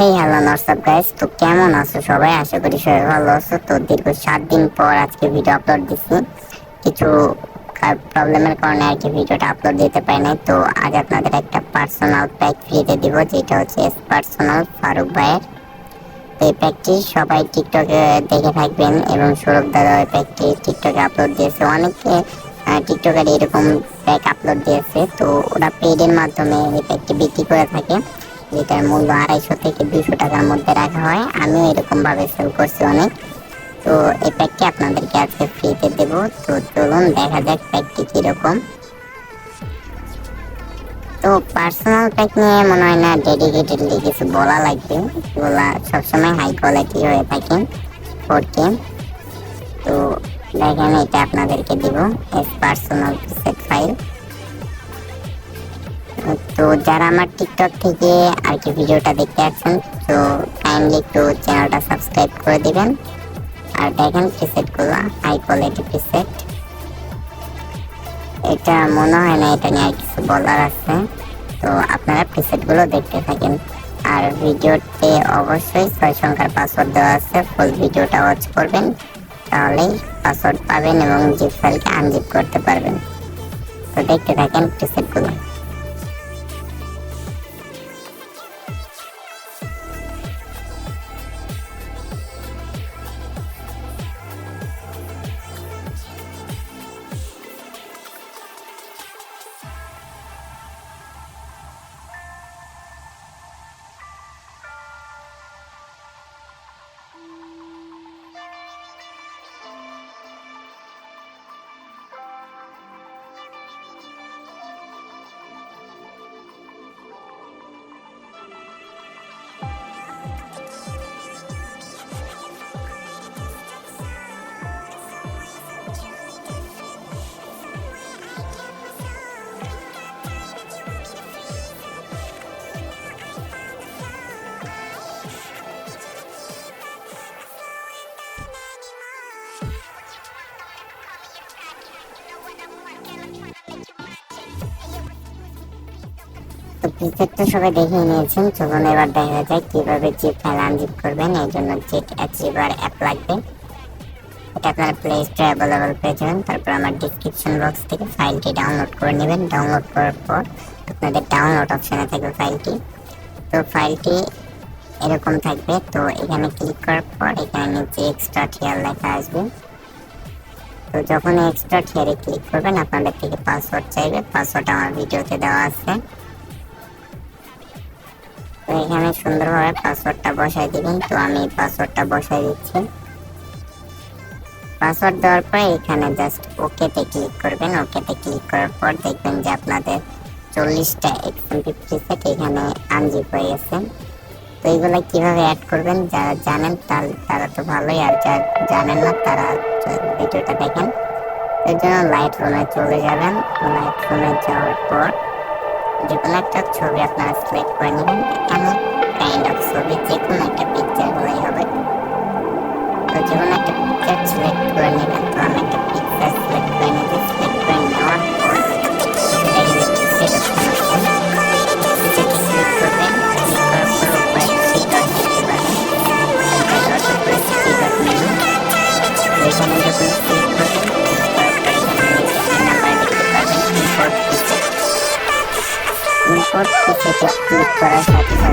Hey hello নটসঅ্যাপ guys তো কেমন আছো সবাই? আশা করি সবাই ভালো আছো। তো দীর্ঘ সাত দিন পর আজকে ভিডিও আপলোড দিচ্ছি কিছু প্রবলেমের কারণে আর কি ভিডিওটা আপলোড দিতে পারি নাই। তো আজ আপনাদের একটা পার্সোনাল প্যাক ফ্রিতে দিব, যেটা হচ্ছে পার্সোনাল ফারুক ভাইয়ের। তো এই প্যাকটি সবাই টিকটকে দেখে থাকবেন এবং সৌরভ দাদা ওই প্যাকটি টিকটকে আপলোড দিয়েছে। অনেকে টিকটকের এরকম প্যাক আপলোড দিয়েছে। তো ওরা পেডের মাধ্যমে এই প্যাকটি বিক্রি করে থাকে। যেটার মূল্য আড়াইশো থেকে দুশো টাকার মধ্যে রাখা হয়। আমিও এরকম ভাবে সেল করছি অনেক। তো এই প্যাকটি আপনাদেরকে আজকে ফ্রিতে দেব। তো চলুন দেখা যাক প্যাকটি কীরকম। তো পার্সোনাল প্যাক নিয়ে মনে হয় না ডেডিকেটেডলি কিছু বলা লাগবে। এগুলা সবসময় হাই কোয়ালিটি হয়ে থাকে। ফোরকে তো দেখেন এটা আপনাদেরকে দিব। এস পার্সোনাল সেট ফাইল তো যারা আমার টিকটক থেকে আর কি ভিডিওটা দেখতে আসছেন, তো কাইন্ডলি একটু চ্যানেলটা সাবস্ক্রাইব করে দিবেন। আর দেখেন প্রিসেটগুলো হাই কোয়ালিটি প্রিসেট এটা মনে হয় না, এটা নিয়ে আর কিছু বলার আছে। তো আপনারা প্রিসেটগুলো দেখতে থাকেন। আর ভিডিওতে অবশ্যই ছয় সংখ্যার পাসওয়ার্ড দেওয়া আছে ফুল ভিডিওটা ওয়াচ করবেন। তাহলেই পাসওয়ার্ড পাবেন এবং জিপ ফাইলকে আনজিপ করতে পারবেন। তো দেখতে থাকেন প্রিসেটগুলো প্রিসেট তো সবাই দেখে নিয়েছেন। চলুন এবার দেখা যায় কীভাবে জিপ ফাইল আনজিপ করবেন এই জন্য জেট অ্যাচিভার অ্যাপ লাগবে। এটা আপনার প্লে স্টোরে অ্যাভেলেবল পেয়ে যাবেন। তারপর আমার ডিসক্রিপশন বক্স থেকে ফাইলটি ডাউনলোড করে নেবেন। ডাউনলোড করার পর আপনাদের ডাউনলোড অপশানে থাকবে ফাইলটি তো ফাইলটি এরকম থাকবে। তো এখানে ক্লিক করার পর এখানে নিচে এক্সট্রা টিয়ার লেখা আসবে। তো যখন এক্সট্রা টিয়ারে ক্লিক করবেন, আপনাদের থেকে পাসওয়ার্ড চাইবে। পাসওয়ার্ড আমার ভিডিওতে দেওয়া আছে। তো এখানে সুন্দরভাবে পাসওয়ার্ডটা বসাই দিবেন তো আমি পাসওয়ার্ডটা বসাই দিচ্ছি। পাসওয়ার্ড দেওয়ার পরে এখানে জাস্ট ওকেতে ক্লিক করবেন। ওকেতে ক্লিক করার পর দেখবেন যে আপনাদের চল্লিশটা এক্সএমপি প্রিসেট এখানে আনজিপ হয়ে গেছে। তো এইগুলো কীভাবে অ্যাড করবেন, যারা জানেন তার তারা তো ভালোই, আর যারা জানেন না তারা ভিডিওটা দেখেন। এর জন্য লাইট রুমে চলে যাবেন। লাইট রুমে যাওয়ার পর neglect of to recognize sleep running any end of so ridiculous. Gidecek muhtara şarkısı